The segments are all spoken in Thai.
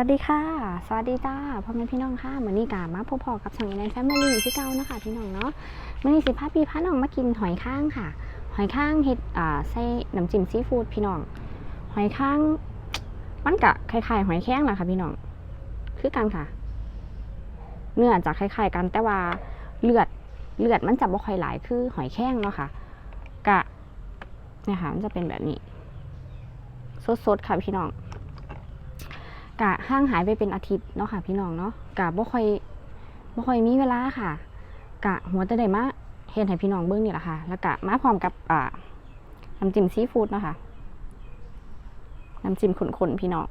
วัสดีค่ะ สวัสดีจ้าพ่อแม่พี่น้องค่ะเหมือนนี่กามาพบพอกับช่องในแฟมิลี่ที่เก่านะคะพี่น้องเนาะมื่อนี้สิพาพี่พาน้องมากินหอยข้างค่ะ หอยข้างเฮ็ดอ่าใส่น้ำจิ้มซีฟู้ดพี่น้อง หอยข้างมันกะคล้ายๆหอยแข้งแหละค่ะพี่น้อง คือกันค่ะ เนื้อจะคล้ายๆกันแต่ว่าเลือดเลือดมันจะบ่ค่อยหลายคือหอยแข้งเนาะค่ะ กะเนี่ยค่ะมันจะเป็นแบบนี้ สดๆค่ะพี่น้อง กะห้างหายไปเป็นอาทิตย์เนาะค่ะ พี่น้องเนาะกะบ่ค่อยบ่ค่อยมีเวลาค่ะ กะหัวจะได้มาเห็นให้พี่น้องเบิ้งนี่แหละค่ะ แล้วกะมาพร้อมกับอ่าน้ำจิ้มซีฟู้ดเนาะค่ะน้ำจิ้มข้นๆพี่น้อง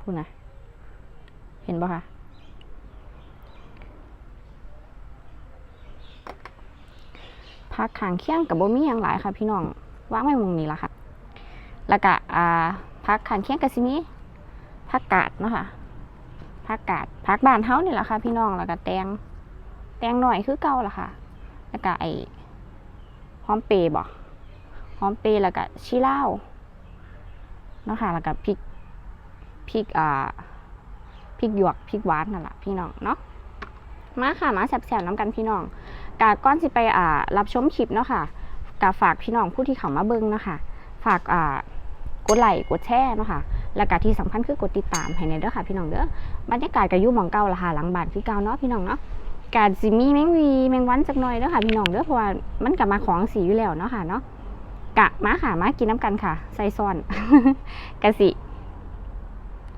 พูดนะเห็นปะคะพักขางเคี่ยงกับบ่มีอย่างหลายค่ะ พี่น้องว่างไว้มุมนี้ละค่ะ แล้วก็อ่า พักขางเคียงกับซิมีผักกาดเนาะค่ะผักกาดผักบานเฮานี่แหละค่ะ พี่น้องแล้วก็แตง แตงหน่อยคือเก่าละค่ะ แล้วก็ไอหอมเปย์บ่หอมเปย์แล้วก็ชีเลาเนาะค่ะ แล้วก็พริกพริกอ่าพริกหยวกพริกหวานนั่นแหละพี่น้องเนาะมาค่ะมาแซ่บๆน้ำกันพี่น้องกาก้อนสิไปอ่ารับชมคลิปเนาะค่ะกาฝากพี่น้องผู้ที่เข้ามาเบิ่งเนาะค่ะ ฝากอ่า กดไลค์กดแชร์เนาะค่ะแล้วก็ที่สำคัญคือกดติดตามให้ในเด้อค่ะพี่น้องเด้อบรรยากาศก็อยู่หมองเก่าละค่ะหลังบ้านพี่เก่าเนาะพี่น้องเนาะการสิมีแมงวีแมงวันจักหน่อยเด้อค่ะพี่น้องเด้อเพราะว่ามันกลับมาของสีอยู่แล้วเนาะค่ะเนาะกะมาค่ะมากินน้ำกันค่ะ ใส่ซ้อนกะสิ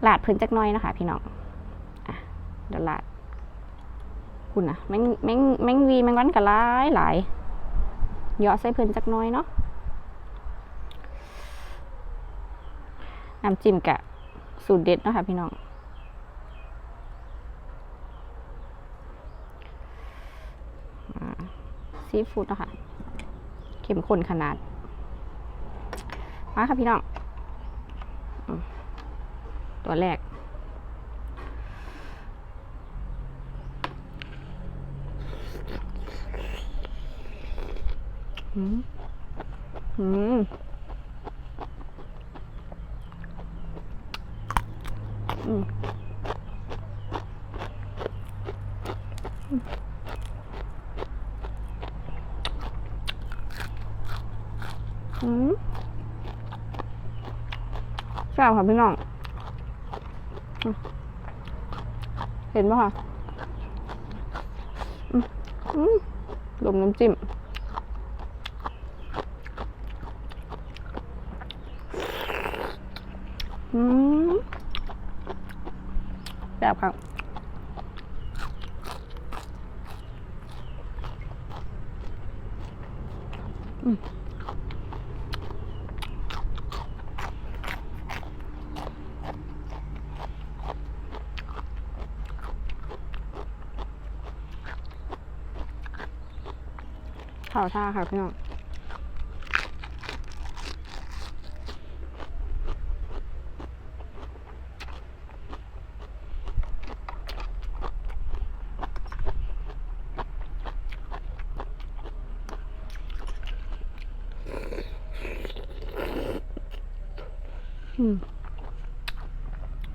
ลาดพิ่นจักหน่อยนะคะพี่น้องอะเดี๋ยวลาดคุณนะแมงแมงแมงวีแมงวันก็หลายหลายเยาะใส่พิ่นจักหน่อยเนาะ น้ำจิ้มกะสูตรเด็ดเนาะคะพี่น้องซีฟู้ดเนาะคะเข้มข้นขนาด มาค่ะพี่น้อง ตัวแรก อืม อืม อืมแซ่บค่ะพี่น้อง เห็นปะคะอืมลมน้ำจิ้ม อืม แบบครับอืม ข่าวท่าค่ะพี่น้อง อืม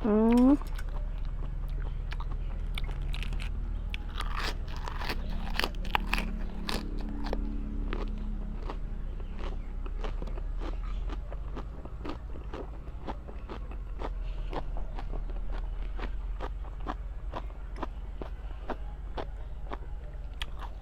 อืม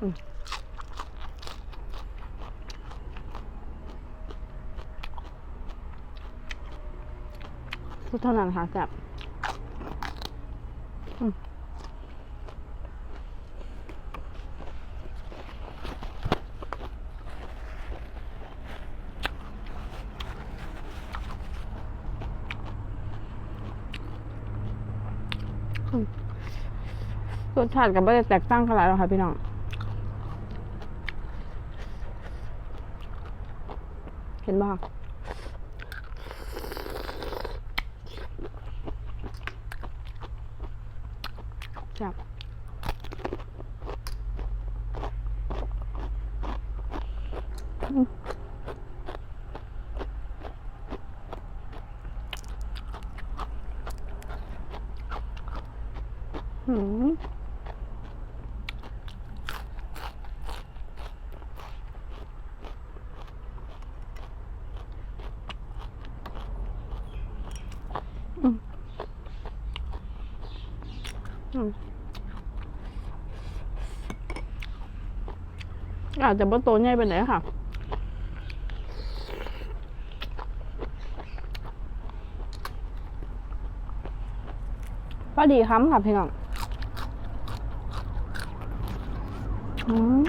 สุดเท่านั้นค่ะจับรสชาติกับไม่ได้แตกต่างกันหลายหรอกค่ะพี่น้อง เห็นบ่คะจับอืมหืมอืม อาจจะบ่โตใหญ่ไปไหนค่ะ พอดีค้ำค่ะพี่น้อง อืม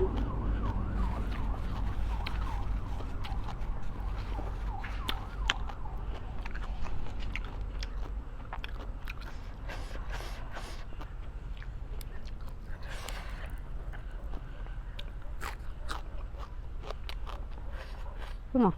พี่น้อง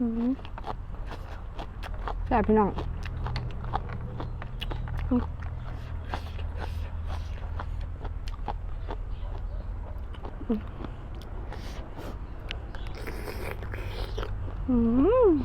อืม แซ่บพี่น้องอืมอืม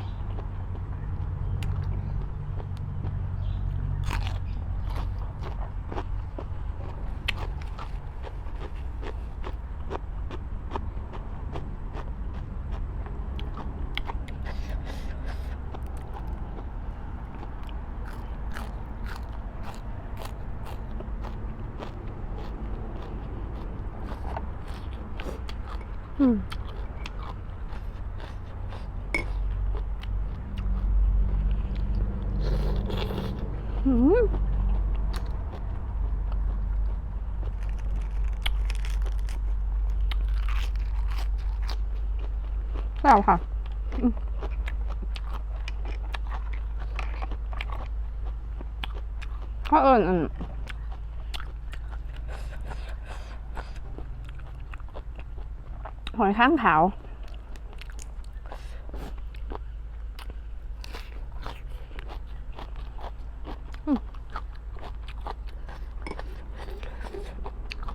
อืมอืม แล้วค่ะข้าเอิญอันหอยข้างขาว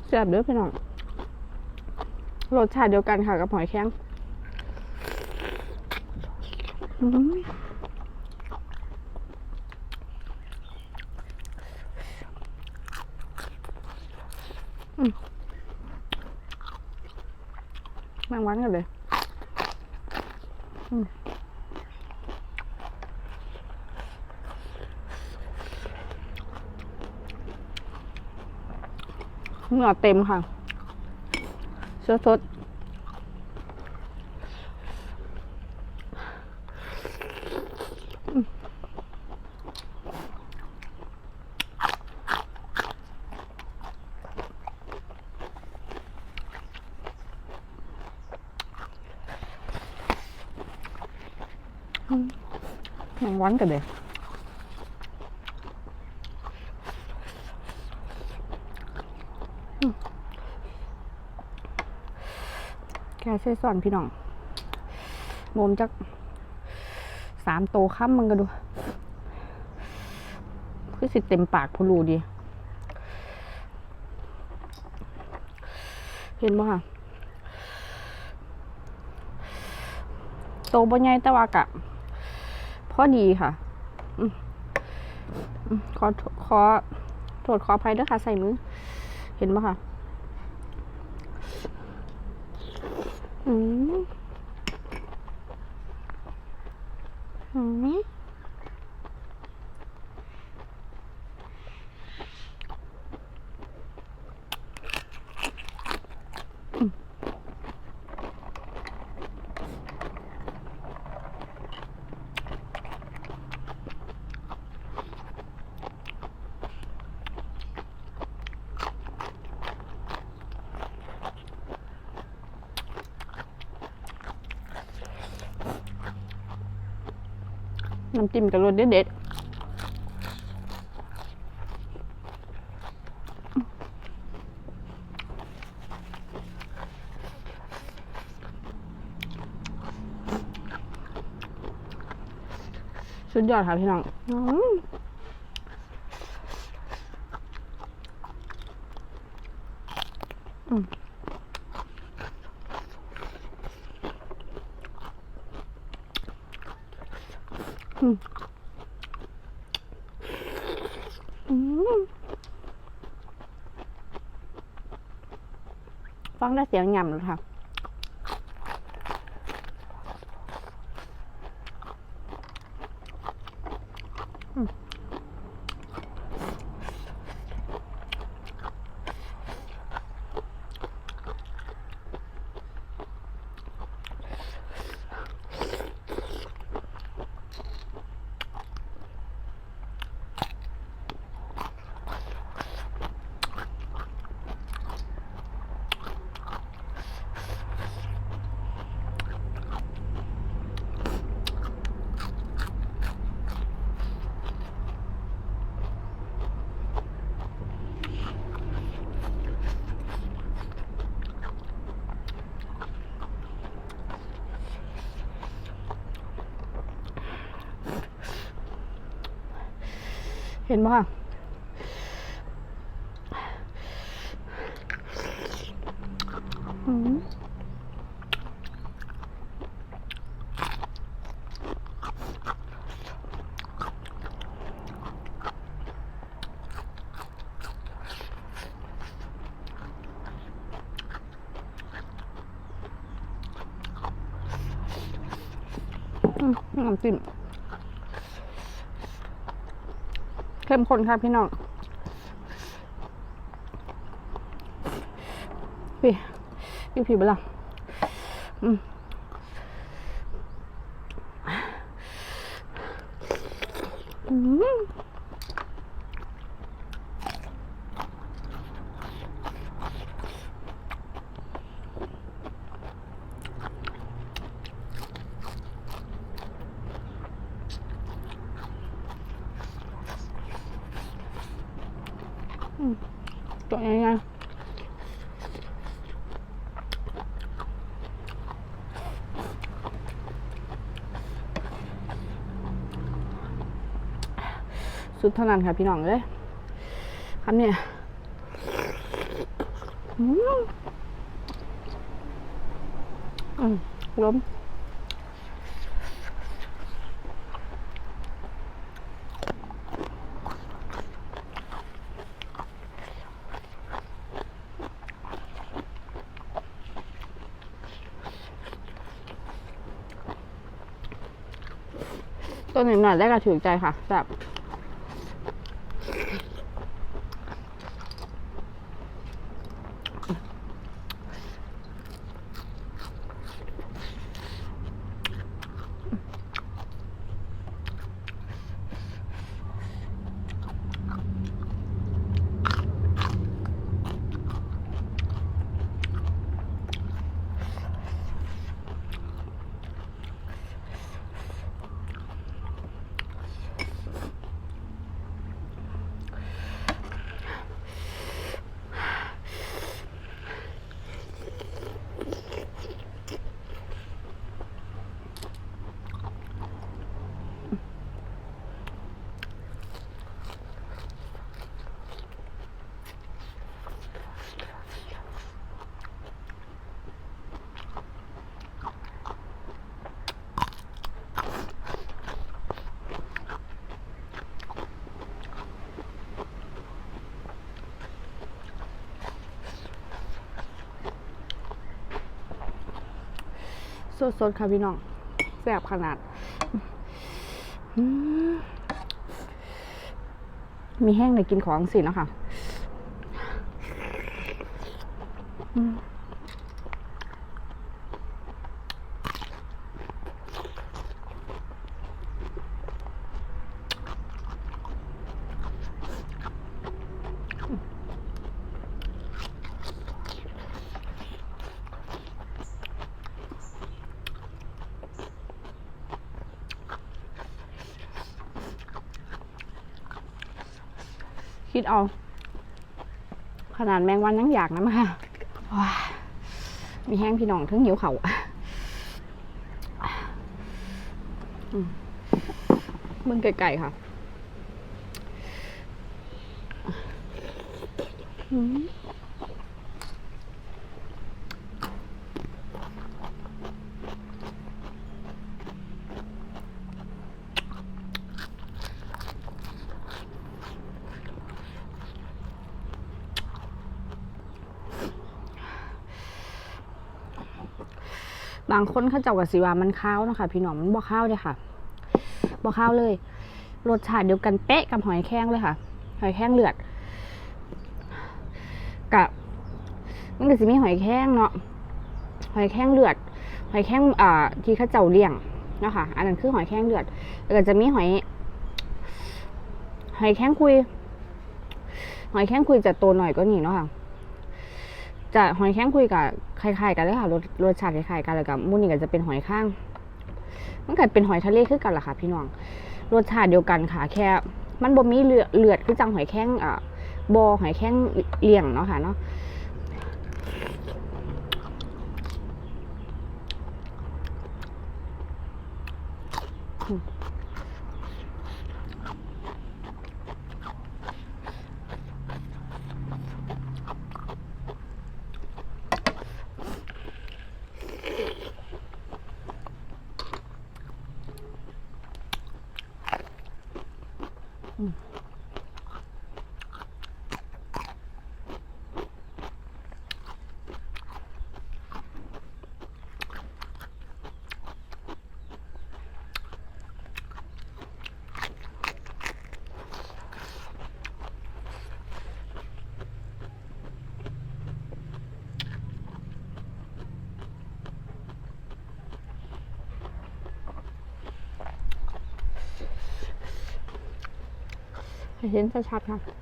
แซ่บเด้อพี่น้อง รสชาติเดียวกันค่ะกับหอยแครง แมงวันกันเลยอืมเนื้อเต็มค่ะเสื้อสดอื มแมงวันกันเลยแกใส่ส่อนพี่น้องโมมจักสามโตข้ามมันก็ดู คือสิเต็มปากพูรูดี เห็นบ่ค่ะโตบ่ใหญ่แต่ว่ากะ ข้อดีค่ะอืมอืมขอขอโทษขออภัยด้วยค่ะ ใส่มือ เห็นปะค่ะ อืมอืม น้ำจิ้มกับรสเด็ดๆสุดยอดค่ะพี่น้องอืมอืมอืมอืม ฟังได้เสี เห็นปะค่ะอืมอืมน้ำจิ้ม เข้มข้นครับพี่น้องพี่พี่ผิวไปละอืมอืมตัวยังไง สุดเท่านั้นค่ะพี่น้องเลยคำเนี่ยอืมอืมล้มตัวหนึ่งหน่อยได้กระถือใจค่ะแบบ สดๆค่ะพี่น้องแซ่บขนาด มีแห้งในกินของสินะคะ คิดเอา ขนาดแมงวันยังอยากนะมาค่ะว้ามีแห้งพี่น้องทั้งหิวเขาวอืมมึงไก่ๆค่ะ อืมางคนเขาเจ้ากับสิว่ามันข้าวนะคะพี่น้องมันบ่ข้าวเลยค่ะบ่ข้าวเลย รสชาติเดียวกันเป๊ะกับหอยแครงเลยค่ะ หอยแครงเลือดกับมันก็จะมีหอยแครงเนาะหอยแครงเลือด หอยแครงอ่าที่เข้าเจ้าเลี้ยงเนาะค่ะ อันนั้นคือหอยแครงเลือดแล้วก็จะมีหอย หอยแครงคุย หอยแครงคุยจะโตหน่อยก็นี่เนาะค่ะ จะหอยแข้งคุยกับคล้ายๆกันเลยค่ะรสรสชาติคล้ายๆกันแล้วกับมูนี่ก็จะเป็นหอยข้างมันก็เป็นหอยทะเลคือกันล่ะค่ะ พี่น้องรสชาติเดียวกันค่ะ แค่ มันบ่มีเลือดเลือดคือจังหอยแข้งอ่าบอหอยแข้งเลี้ยงเนาะค่ะเนาะ เห็นชัดๆค่ะ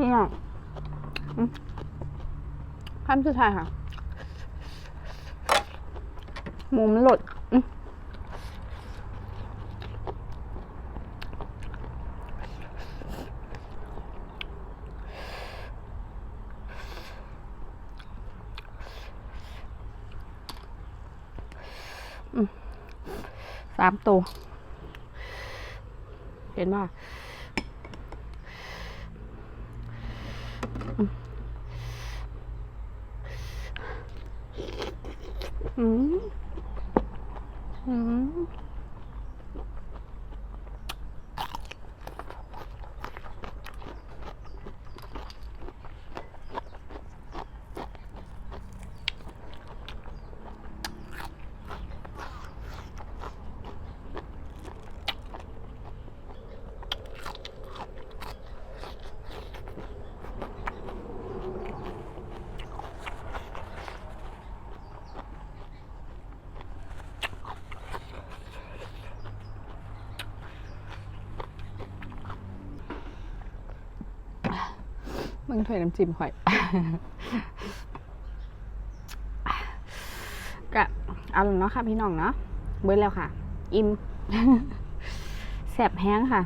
นี่อะอืม คำสุดท้ายค่ะ หมูมันหลดสามตัว เห็นป่ะ อืมอืม มึงถ้วยน้ำจิ้มข่อยก็เอาละเนาะค่ะพี่น้องเนาะเบิดแล้วค่ะ อิ่มแสบแห้งค่ะ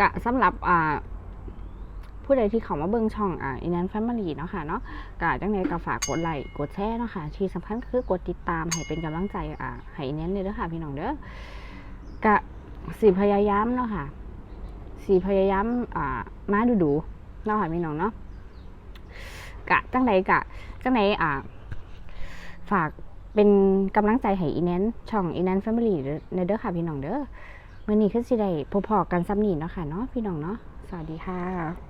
กะสำหรับอ่าผู้ใดที่เขามาเบิ่งช่องอ่าอินันแฟมิลี่เนาะค่ะเนาะกะจังไดก็ฝากกดไลค์กดแชร์เนาะค่ะ ที่สำคัญคือกดติดตามให้เป็นกำลังใจอ่าให้อินนันเลยเด้อค่ะพี่น้องเด้อกะสีพยายามเนาะค่ะ สีพยายามอ่ามาดูดูๆเนาะค่ะพี่น้องเนาะกะจังใดกะจังใดอ่า ฝากเป็นกำลังใจให้อีแนนช่องอีแนนแฟมิลี่ในเด้อค่ะพี่น้องเด้อมื่อนี้คือสิได้พอๆกันซ้ำนี่เนาะค่ะเนาะพี่น้องเนาะสวัสดีค่ะ